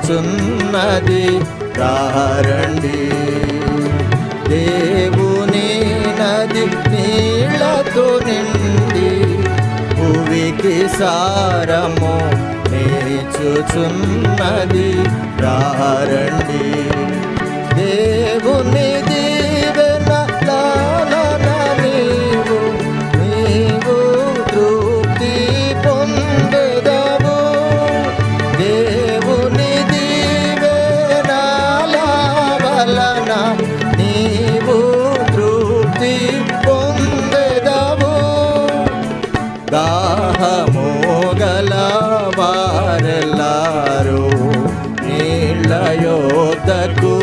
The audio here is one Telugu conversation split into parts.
నేర్చుచున్నది రారండి దేవుని నది నీళ్ళతో నిండి భూమికి సారము నేర్చుచున్నది రారండి వలన నీవు తృప్తి పొందెదవు. దాహమోగల వారెల్లారు నీళ్ళ యోధకు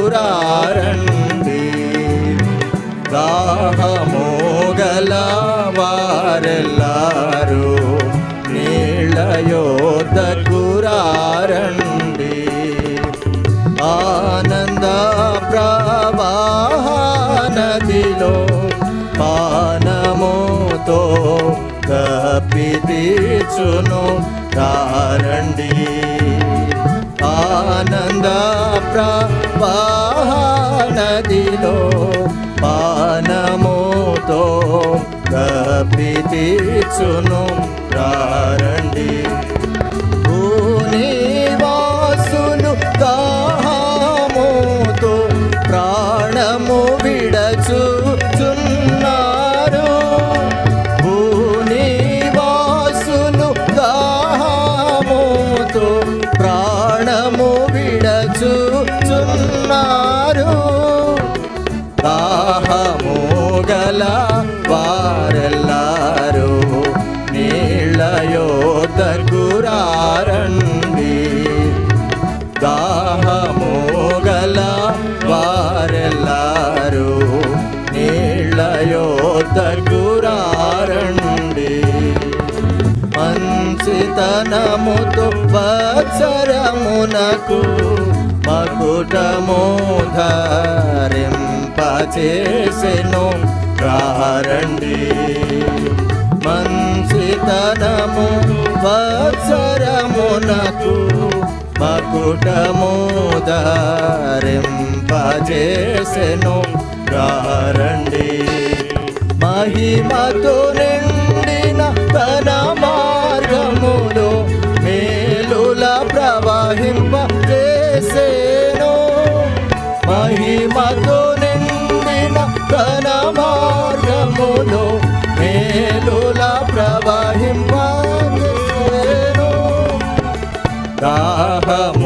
కప్పి తీర్చును. తారండి ఆనంద ప్రవాహ నదిలో పానముతో కప్పి తీర్చును. తారండి భూనివాసులు దాహముతో ప్రాణము విడచుచున్నారు దాహము గల వారెల్లారు నీళ్ళ యోధకు రారండి దాహము గల వారెల్లారు నీళ్ళ మకుటమోధరింపచేసెను రండి మంసితనము వత్సరమునకు మకుటమోధరింపచేసెను రండి మహిమతునే ಲಾಭ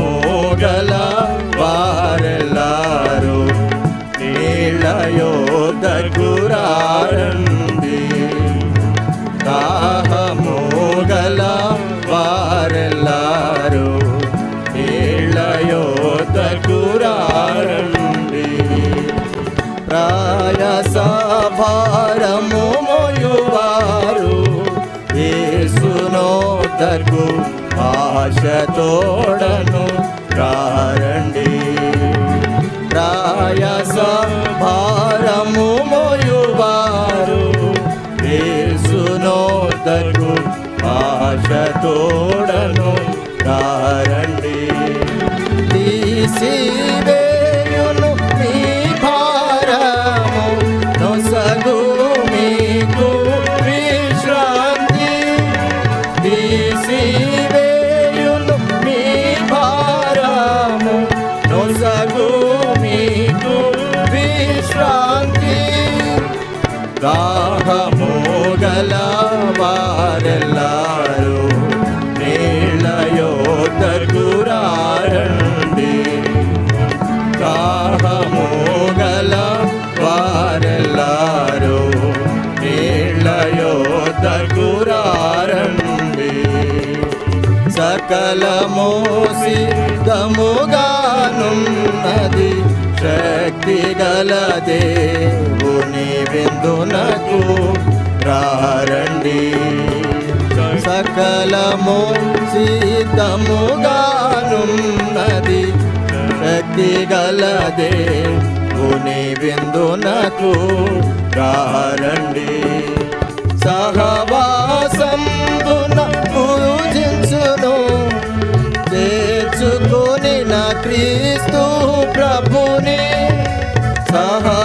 ఆశతోడను తోడను ప్రాయస యోధకు రారండి సకలము సిద్ధముగానున్నది శక్తి గల దేవుని విందునకు రారండి. సకలము సిద్ధముగానున్నది శక్తి గల దేవుని విందునకు రారండి. సహవాసం క్రీస్తు ప్రభుని సహా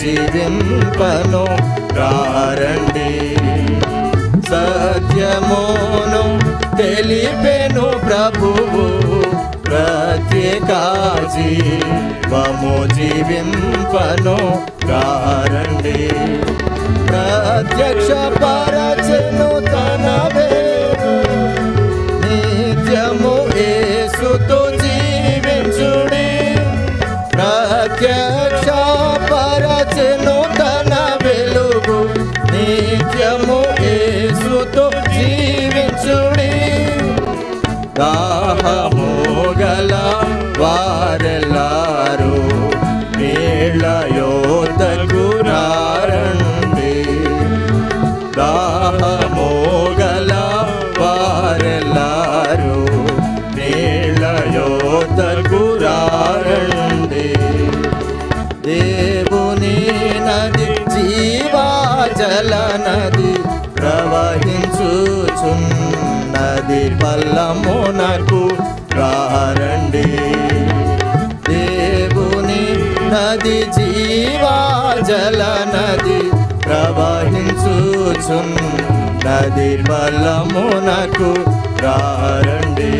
జీవింపను రారండి సత్యమును తెలిపెను ప్రభువు ప్రత్యేకాజీ మము జీవింపను రారండి దాహము గల వారెల్లారు నీళ్ళ యోధకు దేవుని నది జీవాజల నది ప్రవహించుచున్నది పల్లమునకు రారండి. దేవుని నది జీవాజల నది నది బలమునకు రండి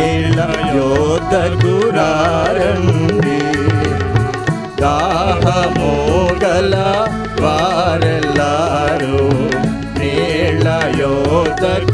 నీళ్ళ యోధకు రారండి దాహము గల వారెల్లారు నీళ్ళ యోధకు